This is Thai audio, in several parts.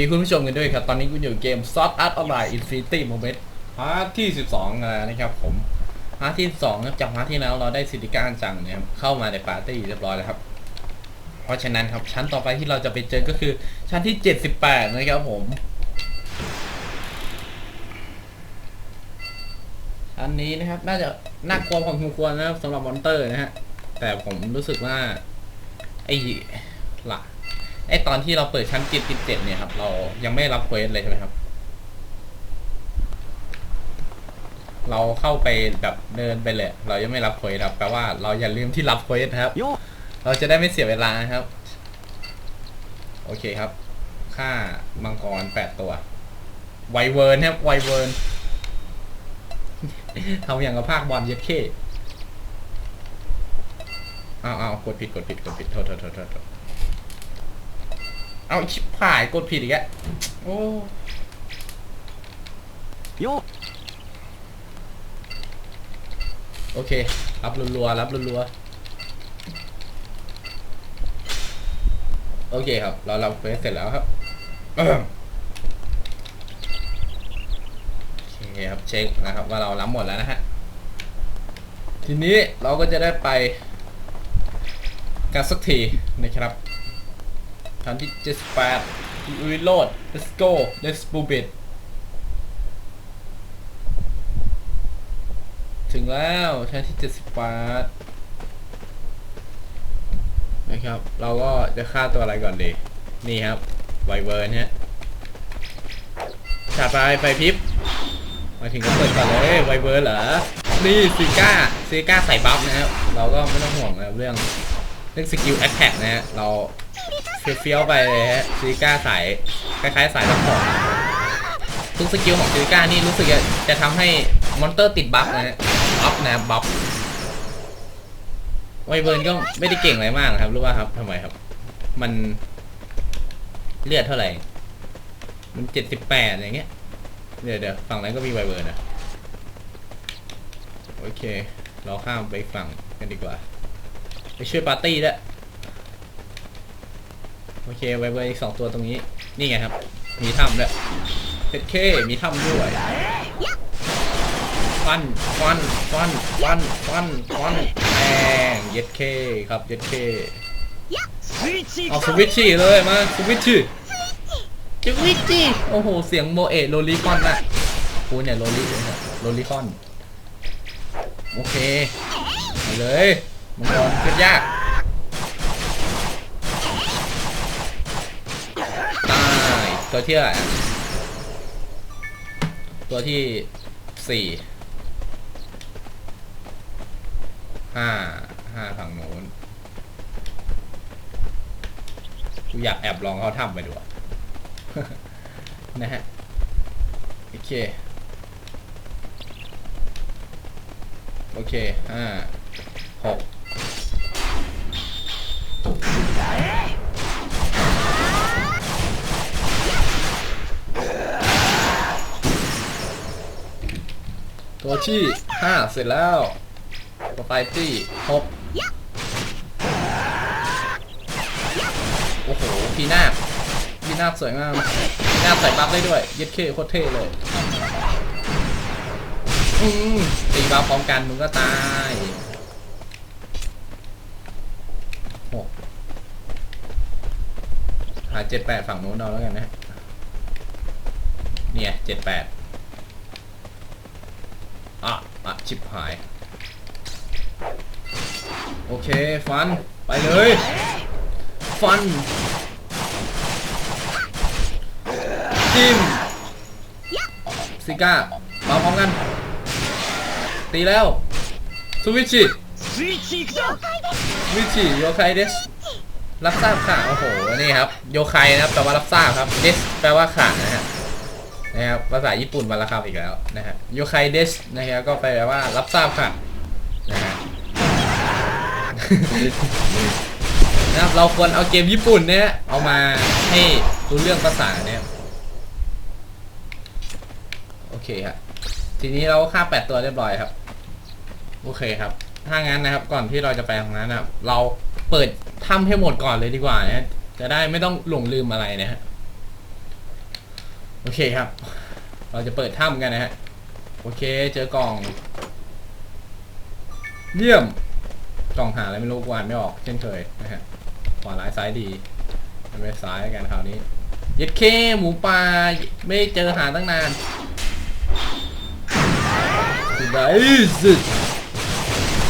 ดีคุณผู้ชมกันด้วยครับ ตอนนี้คุณอยู่เกม Sword Art Online Infinity Moment พาร์ทที่ 12แล้วนะครับผมพาร์ทที่2ครับจากพาร์ทที่แล้วเราได้สิทธิการจังเนี่ยครับเข้ามาในปาร์ตี้เรียบร้อยแล้วครับ เพราะฉะนั้นครับชั้นต่อไปที่เราจะไปเจอก็คือชั้นที่ 78 นะครับผมชั้นนี้นะครับน่าจะน่ากลัวพอสมควรนะครับสำหรับมอนเตอร์นะฮะแต่ผมรู้สึกว่าไอ้หลัก ไอตอนที่เราเปิดชั้นจิตติดเจ็ดเนี่ยครับเรายังไม่รับเควสเลยใช่ไหมครับ เราเข้าไปแบบเดินไปเลย เรายังไม่รับเควสครับแปลว่าเราอย่าลืมที่รับเควสนะครับよเราจะได้ไม่เสียเวลานะครับ โอเคครับ ค่ามังกรแปดตัว ไวเวิร์นครับไวเวิร์นทำอย่างกับภาคบอลเย็ดเข้อ้าวอ้าวกดผิดกดผิดกดผิดโทษโทษโทษโทษโทษ เอาชิบหายกดผิดอีกแล้วโอ้よโอเค รับรัวๆรับรัวๆโอเคครับ เรารับเฟสเสร็จแล้วครับโอเคครับเช็คนะครับ ว่าเรารับหมดแล้วนะฮะ ทีนี้เราก็จะได้ไปกันสักทีนะครับ ชั้นที่78รีโหลด let's go let's move it ถึงแล้วชั้นที่78นะครับ เราก็จะฆ่าตัวอะไรก่อนดี นี่ครับ ไวเวิร์นฮะจัดไปไฟพริบ มาถึงก็เปิดก่อนเลยไวเวิร์นเหรอ นี่ซีก้าซีก้าใส่บัฟนะครับ เราก็ไม่ต้องห่วงนะครับเรื่องเรื่องสกิลแอคแท็กนะฮะ เรา เฟี้ยวๆไปเลยฮะซีก้าใส่คล้ายๆสายรับของทุกสกิลของซีก้านี่รู้สึกจะจะทำให้มอนเตอร์ติดบัฟนะฮะบัฟนะบัฟไวเบิร์นก็ไม่ได้เก่งอะไรมากนะครับรู้ป่ะครับทำไมครับ มันเลือดเท่าไหร่ มันเจ็ดสิบแปดอย่างเงี้ย เดี๋ยวเดี๋ยวฝั่งนั้นก็มีไวเบิร์นนะโอเค เราข้ามไปฝั่งกันดีกว่า ไปช่วยปาร์ตี้ด้ว โอเคไว้อร์อีกสองตัวตรงนี้ นี่ไงครับ มีถ้ำด้วยเพชรเคมีถ้ำด้วยฟันฟันฟันฟันฟันฟันแองเย็ดเคครับเย็ดเคเอาสวิตชี่เลยมาสวิตชี่สวิตชี่โอ้โห เสียงโมเอะโลลิคอนน่ะกูเนี่ยโลลิโลลิคอน โอเคไปเลยมังกรขึ้นยาก ตัวที่อะไหรตัวที่สี่ห้าห้าฝั่งโน้นกูอยากแอบลองเขาทำไปดูนะฮะ โอเค โอเคห้าหก ตัวที่ห้าเสร็จแล้ว ต่อไปที่หกโอ้โหพีนาคพีนาคสวยมากพีนาคใส่บัฟได้ด้วยเย็ดเคโคตรเท่เลยอืมตีบัฟพร้อมกันมึงก็ตายหกหาเจ็ดแปดฝั่งนู้นเอาแล้วกันนะ เนี่ยเจ็ดแปดอะอะ ชิบหาย โอเค ฟัน ไปเลย ฟัน จิ้มซิก้ามาพร้อมกัน ตีแล้วสวิชิสวิชิโยคายเดสรับทราบข่าโอ้โห นี่ครับ โยคายนะครับ แปลว่ารับทราบครับ เดส แปลว่าขาดนะฮะ นะครับภาษาญี่ปุ่นมาแล้วครอีกแล้วนะฮะโยคายเดสนะครับก็แปลว่ารับทราบค่ะนะฮะนะครับเราควรเอาเกมญี่ปุ่นเนี่ยเอามาให้รู้เรื่องภาษาเนี่ยโอเคครับทีนี้เราฆ่าแปดตัวเรียบร้อยครับโอเคครับถ้างั้นนะครับก่อนที่เราจะไปทางนั้นนะครับ เราเปิดถ้ำให้หมดก่อนเลยดีกว่านะฮะจะได้ไม่ต้องหลงลืมอะไรนะฮะ โอเคครับ เราจะเปิดถ้ำกันนะฮะ โอเค เจอกล่อง เยี่ยม กล่องหาอะไรไม่รู้กวานไม่ออก เช่นเคยนะฮะ ขวาร้ายซ้ายดีมันไปซ้ายกันคราวนี้ยัดเคหมูป่าไม่เจอหาตั้งนานสุดไดสุด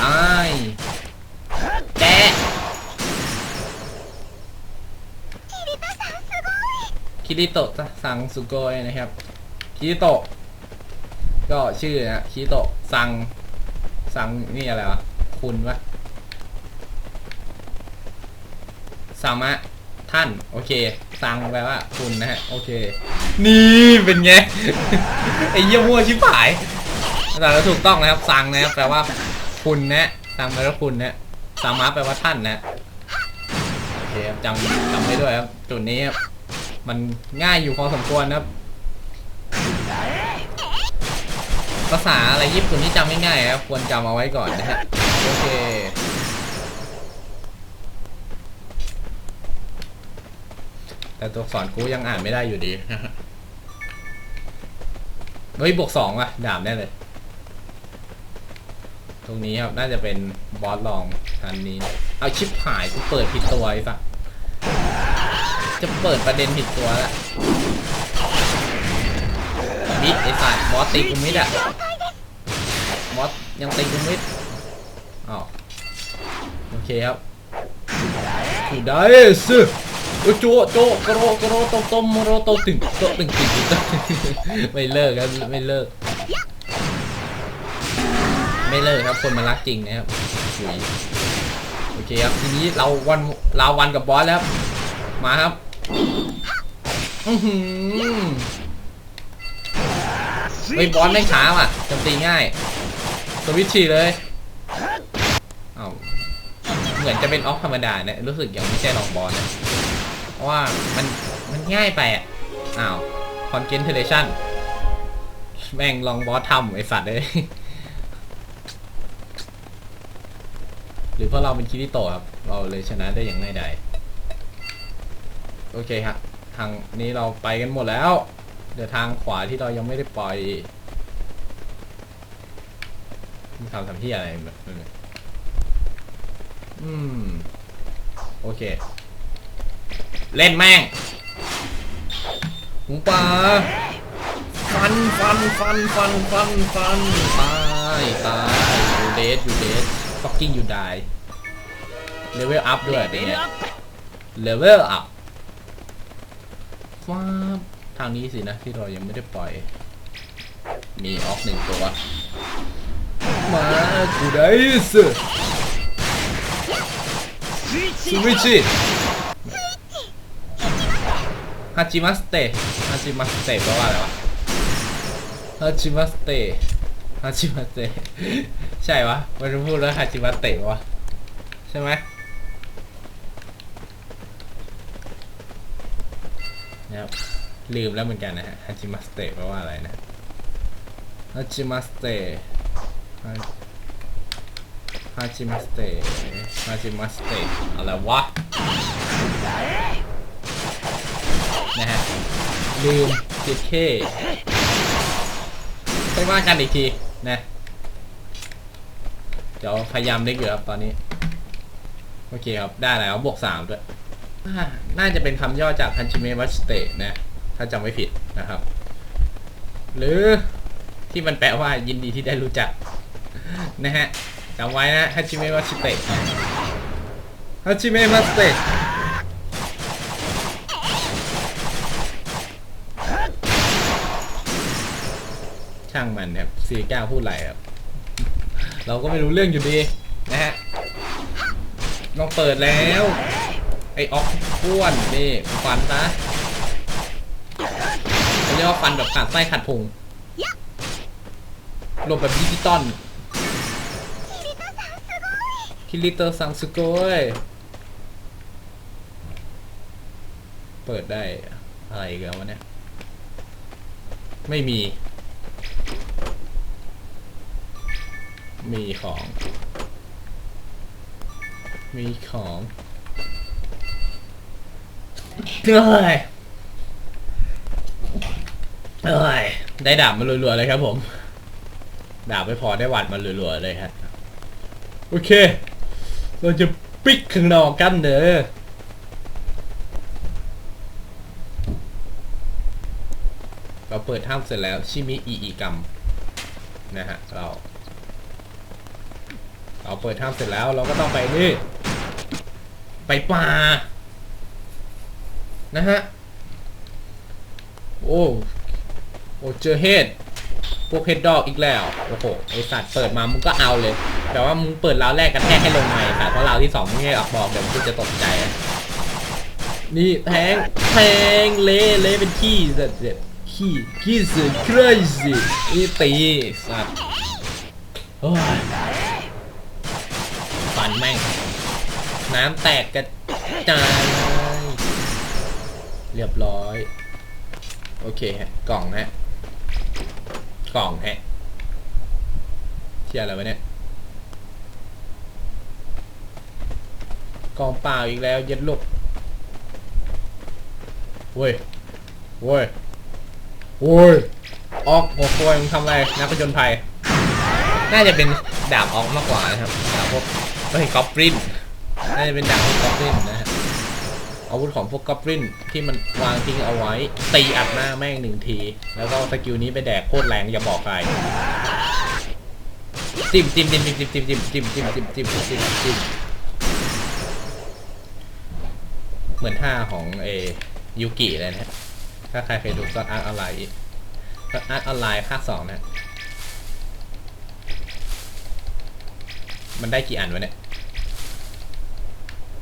ตายแกะ คิริโตะซังสุโกยนะครับคิริโตะก็ชื่อนะคิริโตะซังซังนี่อะไรวะคุณวะสามะท่าน โอเคสั่งแปลว่าคุณนะฮะ โอเค นี่เป็นไง ไอ้เยี่ยมัวชิบหายแต่ก็ถูกต้องนะครับสั่งนะครับแปลว่าคุณนะสั่งแปลว่าคุณนะสามะแปลว่าท่านนะโอเคครับจำจำไว้ด้วยครับจุดนี้ครับ มันง่ายอยู่พอสมควรนะครับ ภาษาอะไรญี่ปุ่นที่จำไม่ง่ายครับ ควรจำเอาไว้ก่อนนะฮะ โอเคแต่ตัวสอักษรกูยังอ่านไม่ได้อยู่ดีเฮ้ยบวกสองว่ะ ดาบแน่เลย ตรงนี้ครับ น่าจะเป็นบอสลองทันนี้ เอาชิปหายกูเปิดผิดตัวไอ้สัส จะเปิดประเด็นผิดตัวแล้วมิดไอ้สัสบอสตีกูมิดอะบอสยังตีกูมิดอ้าวโอเคครับกูได้สิโอ้โจโจกระโรกระโรโตโตมโรโตตึงโตตึงตึงตึงตึงไม่เลิกครับไม่เลิก ไม่เลิกครับคนมันรักจริงนะครับโอเคครับทีนี้เราวันเราวันกับบอสแล้วมาครับ อือหือเฮ้บอสไม่งช้าว่ะจมตีง่าย สวิตชีเลยเอ้าเหมือนจะเป็นออฟธรรมดาเนี่ยรู้สึกยังไม่ใช่ลองบอสนะเพราะว่ามันมันง่ายไปอะอ้าวคอนเกนเทเลชันแม่งลองบอสทำไอสัตว์เลย หรือเพราะเราเป็นคิริโตะครับ เราเลยชนะได้อย่างง่ายดาย โอเคครับทางนี้เราไปกันหมดแล้ว เดี๋ยวทางขวาที่เรายังไม่ได้ปล่อยมีคำทำที่อะไรแบบนี้อืม โอเค เล่นแม่งหูป่าฟันฟันฟันฟันฟันฟันตายตายอยู่เดสอยู่เดส fucking you die level up ด้วยเป็นไง level up ว้าทางนี้สินะที่เรายังไม่ได้ปล่อย มีออกหนึ่งตัว มากูได้สิซูมิชิฮัจิมัสเตฮัจิมัสเตแปลว่าอะไรวะฮัจิมัสเตฮัจิมัสเตใช่วะมันพูดแล้วฮัจิมัสเตวะใช่ไหม นะครับลืมแล้วเหมือนกันนะฮะฮาจิมัสเตะแปลว่าอะไรนะฮาจิมัสเตะฮาจิมัสเตะฮาจิมัสเตะอะไรวะ นะฮะ ลืมจิตเคไปว่ากันอีกที นะ เดี๋ยวพยายามนึกอยู่ครับตอนนี้ โอเคครับ ได้แล้วบวกสามด้วย น่าจะเป็นคำย่อจากฮันชิเมะมัสเตะนะ ถ้าจำไม่ผิดนะครับ หรือที่มันแปลว่ายินดีที่ได้รู้จัก นะฮะจำไว้นะฮันชิเมะมัสเตะฮันชิเมะมัสเตะช่างมันครับซีก้าพูดไรครับ เราก็ไม่รู้เรื่องอยู่ดี นะฮะลองเปิดแล้ว ไอออกอ้วนนี่ฟันนะเขาเรียกว่าฟันแบบขาดไส้ขาดพุงรวมแบบดิจิตอลคิริโตซังสุโกยเปิดได้อะไรกันวะเนี่ย ไม่มี มีของ มีของ เอ้ยเอ้ยได้ดาบมารัวๆเลยครับผม ดาบไม่พอได้หวัดมารัวๆเลยฮะโอเค เราจะปิกข้างนอกกันเด้อเราเปิดถ้ำเสร็จแล้ว ชิมิอีอีกัมนะฮะเรา เราเปิดถ้ำเสร็จแล้วเราก็ต้องไปนี่ ไปป่า นะฮะ โอ้ โอ้เจอเฮดพวกเฮดดอกอีกแล้ว โอ้โห ไอสัตว์เปิดมามึงก็เอาเลย แต่ว่ามึงเปิดราวแรกกันแทกให้ลงใหม่แต่เพราะราวที่สองมึงไม่ออกบอกเดี๋ยวมึงจะตกใจ นี่แทง แทงเละเละเป็นขี้เสร็จเสร็จขี้ขี้สุด crazy นี่ตีสัตว์โอ้ยฟันแม่ง น้ำแตกกระจาย เรียบร้อย โอเคฮะ กล่องฮะ กล่องฮะเที่ยอะไรวะเนี่ย กล่องเปล่าอีกแล้ว เย็ดลูกเว้ยเว้ยโว้ยออกหัวโควยมึงทำอะไรนักผจญภัย น่าจะเป็นดาบออกมากกว่านะครับดาบพวกเฮ้ยกอบรินน่าจะเป็นดาบพวกกอบรินนะฮะ อาวุธของพวกกอบรินที่มันวางทิ้งเอาไว้ ตีอัดหน้าแม่งหนึ่งที แล้วก็สกิลนี้ไปแดกโคตรแรงอย่าบอกใครจิ้มจิ้มจิ้มจิ้มจิ้มจิ้มจิ้มจิ้มจิ้มจิ้มจิ้มจิ้มเหมือนท่าของเอยูกิเลยนะฮะถ้าใครเคยดูซอนอาร์ตออนไลน์ซอนอาร์ตออนไลน์ภาคสองนะมันได้กี่อันวะเนี่ย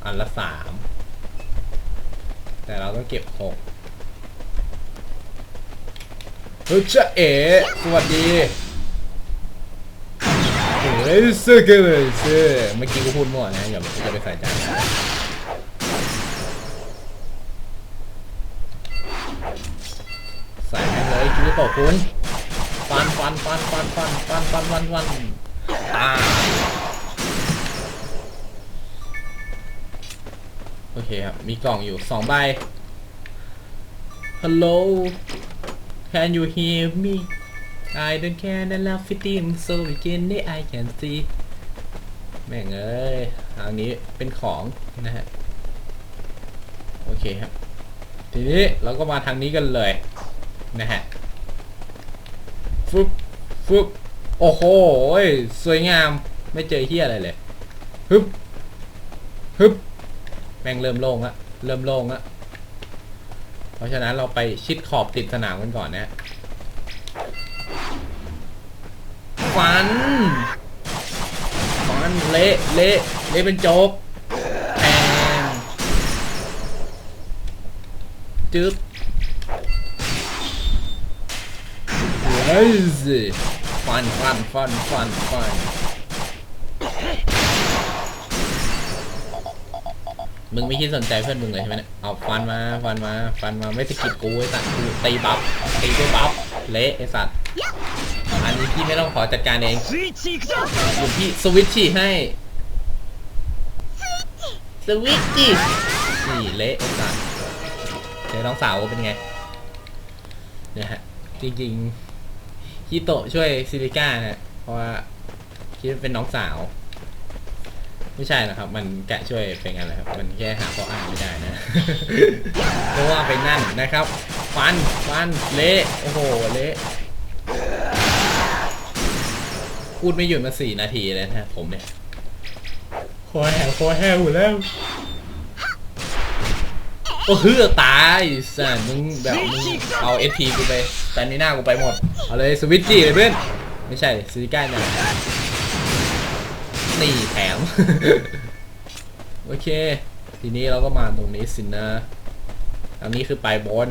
อันละสาม แต่เราต้องเก็บหกเฮ้ยจะเอ๋สวัสดีเฮ้ยซื้อกันเลยซื้อเมื่อกี้กูพูดมั่วนะอย่าอย่าไปใส่ใจใส่เลยคิริโตะคุณฟันฟันฟันฟันฟันฟันฟันฟันฟันตาย โอเคครับ มีกล่องอยู่สองใบ Hello Can you hear me I don't care that love fitting so begin I can see แม่งเอ้ยทางนี้เป็นของนะฮะ โอเคครับ ทีนี้เราก็มาทางนี้กันเลย นะฮะฟึบฟึบโอ้โห สวยงาม ไม่เจอเฮียอะไรเลย ฮึบ ฮึบ ม่งเริ่มโล่งละเริ่มโล่งละเพราะฉะนั้นเราไปชิดขอบติดสนามกันก่อนนะฟันฟันเละเละเละเป็นโจ๊กแทงจึ๊บเฮ้ยฟันฟันฟันฟันฟัน มึงไม่คิดสนใจเพื่อนมึงเลยใช่ไหมเนี่ยเอาฟันมาฟันมาฟันมาไม่สกิดกูไอ้สัตว์กูตีบัฟตีด้วยบัฟเละไอ้สัตว์อันนี้พี่ไม่ต้องขอจัดการเองหลวงพี่สวิตชีให้สวิตชีนี่เละไอ้สัตว์เจอน้องสาวเป็นไงเนี่ยฮะจริงๆฮิโตะช่วยซิลิก้านะเพราะว่าคิดว่าเป็นน้องสาว ไม่ใช่นะครับ มันแกะช่วยเป็นไงล่ะครับ มันแค่หาข้ออ้างไม่ได้นะ เพราะว่าไปนั่นนะครับ ฟัน ฟัน เละ โอ้โห เละ พูดไม่หยุดมาสี่นาทีเลยนะผมเนี่ยคอแหวคอแห้วหมดแล้ว โอ้เฮือตายสันมึงแบบมึงเอาเอทีกูไปแต่นี่หน้ากูไปหมด เอาเลยสวิตจี้เลยเพื่อน ไม่ใช่ซิลิก้านะ นี่แถม โอเค ทีนี้เราก็มาตรงนี้สินะอันนี้คือไปบน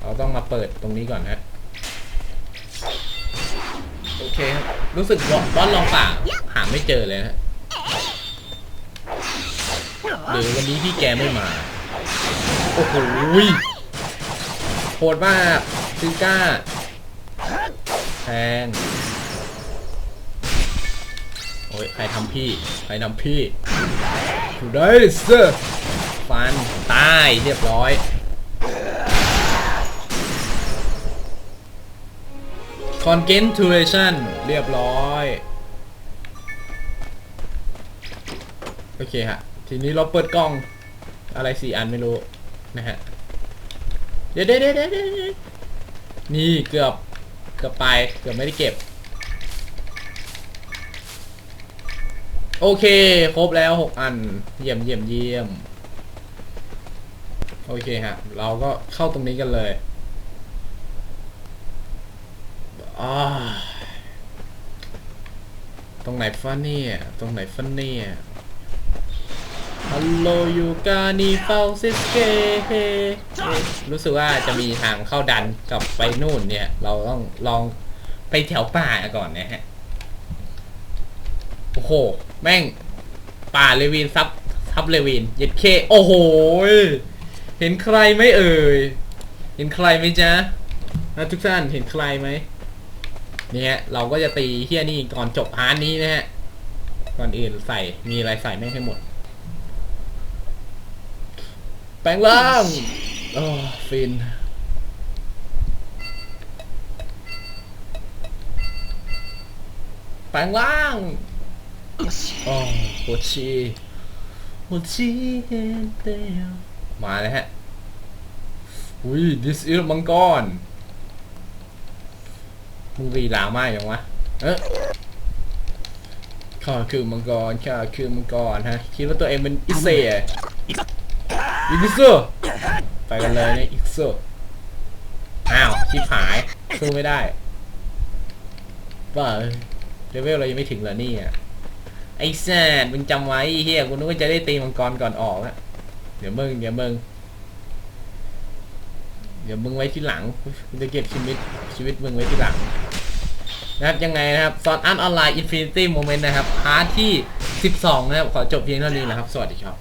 เราต้องมาเปิดตรงนี้ก่อนฮะโอเคครับ รู้สึกว่าบอสลองป่าหาไม่เจอเลยนะหรือวันนี้พี่แกไม่มา โอ้โหโหดมากซิก้าแทง อ้ยใครทำพี่ใครทำพี่อยู่ได้เซอร์ฟันตายเรียบร้อย c o n g e n t u a t i o n เรียบร้อย โอเคฮะ ทีนี้เราเปิดกล้องอะไรสี่อันไม่รู้ นะฮะ เดี๋ยวเดี๋ยวเดี๋ยวเดี๋ยวเดี๋ยวนี่เกือบ เกือบไป เกือบไม่ได้เก็บ โอเค ครบแล้วหกอัน เยี่ยมเยี่ยมเยี่ยม โอเคฮะ เราก็เข้าตรงนี้กันเลยอตรงไหนฟันเนี่ย ตรงไหนฟันเนี่ยฮัลโหลยูกานีเฟลซิสเกรู้สึกว่าจะมีทางเข้าดันกลับไปนู่นเนี่ย เราต้องลองไปแถวป่าก่อนนะฮะ โอ้โห แม่ง ป่าเลวินซับซับเลวินเย็ดเค โอ้โห เห็นใครไหมเอ่ย เห็นใครไหมจ๊ะนะทุกท่าน เห็นใครไหม เนี่ยเราก็จะตีเฮียนี่ก่อนจบฮาร์ดนี้นะฮะ ก่อนอื่นใส่ มีอะไรใส่แม่งให้หมด แปลงร่างโอ้ฟินแปลงร่าง โอ้โหชีโหชีเฮเตลมาเลยฮะอุ้ย this is มังกรมึงรีลามากยังวะ เอ๊ะข้าคือมังกรข้าคือมังกรฮะ คิดว่าตัวเองเป็นอิเซยอิเซอร์ไปกันเลยเนี่ยอิเซอร์อ้าวชิบหายสู้ไม่ได้บ้าเลเวลเรายังไม่ถึงเหรอนี่อะ ไอ้แซดมึงจำไว้เฮียกูนึกว่าจะได้ตีมังกรก่อนออกอะเดี๋ยวมึงเดี๋ยวมึงเดี๋ยวมึงไว้ที่หลังกูจะเก็บชีวิตชีวิตมึงไว้ที่หลังนะครับยังไงนะครับซอนอันออนไลน์อินฟินิตี้โมเมนต์นะครับพาร์ทที่ 12 นะครับ ขอจบเพียงเท่านี้นะครับ สวัสดีครับ